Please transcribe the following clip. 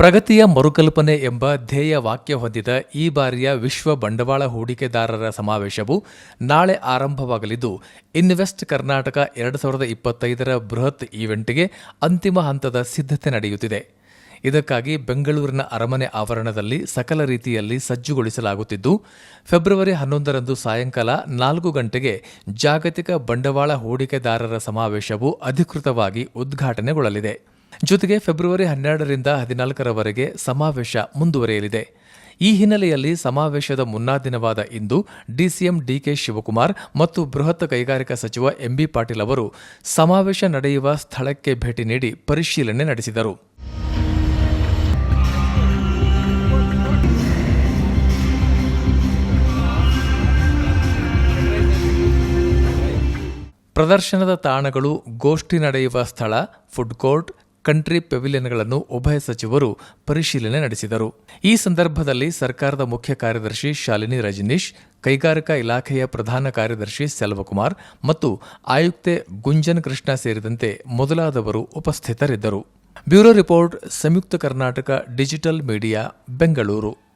ಪ್ರಗತಿಯ ಮರುಕಲ್ಪನೆ ಎಂಬ ಧ್ಯೇಯ ವಾಕ್ಯ ಹೊಂದಿದ ಈ ಬಾರಿಯ ವಿಶ್ವ ಬಂಡವಾಳ ಹೂಡಿಕೆದಾರರ ಸಮಾವೇಶವು ನಾಳೆ ಆರಂಭವಾಗಲಿದ್ದು, ಇನ್ವೆಸ್ಟ್ ಕರ್ನಾಟಕ ಎರಡು ಸಾವಿರದ ಇಪ್ಪತ್ತೈದರ ಬೃಹತ್ ಈವೆಂಟ್ಗೆ ಅಂತಿಮ ಹಂತದ ಸಿದ್ಧತೆ ನಡೆಯುತ್ತಿದೆ. ಇದಕ್ಕಾಗಿ ಬೆಂಗಳೂರಿನ ಅರಮನೆ ಆವರಣದಲ್ಲಿ ಸಕಲ ರೀತಿಯಲ್ಲಿ ಸಜ್ಜುಗೊಳಿಸಲಾಗುತ್ತಿದ್ದು, ಫೆಬ್ರವರಿ ಹನ್ನೊಂದರಂದು ಸಾಯಂಕಾಲ ನಾಲ್ಕು ಗಂಟೆಗೆ ಜಾಗತಿಕ ಬಂಡವಾಳ ಹೂಡಿಕೆದಾರರ ಸಮಾವೇಶವು ಅಧಿಕೃತವಾಗಿ ಉದ್ಘಾಟನೆಗೊಳ್ಳಲಿದೆ. ಜೊತೆಗೆ ಫೆಬ್ರವರಿ ಹನ್ನೆರಡರಿಂದ ಹದಿನಾಲ್ಕರವರೆಗೆ ಸಮಾವೇಶ ಮುಂದುವರೆಯಲಿದೆ. ಈ ಹಿನ್ನೆಲೆಯಲ್ಲಿ ಸಮಾವೇಶದ ಮುನ್ನಾ ದಿನವಾದ ಇಂದು ಡಿಸಿಎಂ ಡಿಕೆ ಶಿವಕುಮಾರ್ ಮತ್ತು ಬೃಹತ್ ಕೈಗಾರಿಕಾ ಸಚಿವ ಎಂಬಿ ಪಾಟೀಲ್ ಅವರು ಸಮಾವೇಶ ನಡೆಯುವ ಸ್ಥಳಕ್ಕೆ ಭೇಟಿ ನೀಡಿ ಪರಿಶೀಲನೆ ನಡೆಸಿದರು. ಪ್ರದರ್ಶನದ ತಾಣಗಳು ಗೋಷ್ಠಿ ನಡೆಯುವ ಸ್ಥಳ, ಫುಡ್ ಕೋರ್ಟ್ ಕಂಟ್ರಿ ಪೆವಿಲಿಯನ್ಗಳನ್ನು ಉಭಯ ಸಚಿವರು ಪರಿಶೀಲನೆ ನಡೆಸಿದರು. ಈ ಸಂದರ್ಭದಲ್ಲಿ ಸರ್ಕಾರದ ಮುಖ್ಯ ಕಾರ್ಯದರ್ಶಿ ಶಾಲಿನಿ ರಜನೀಶ್, ಕೈಗಾರಿಕಾ ಇಲಾಖೆಯ ಪ್ರಧಾನ ಕಾರ್ಯದರ್ಶಿ ಸೆಲ್ವಕುಮಾರ್ ಮತ್ತು ಆಯುಕ್ತೆ ಗುಂಜನ್ ಕೃಷ್ಣ ಸೇರಿದಂತೆ ಮೊದಲಾದವರು ಉಪಸ್ಥಿತರಿದ್ದರು. Bureau report, Samyukta Karnataka digital media, Bengaluru.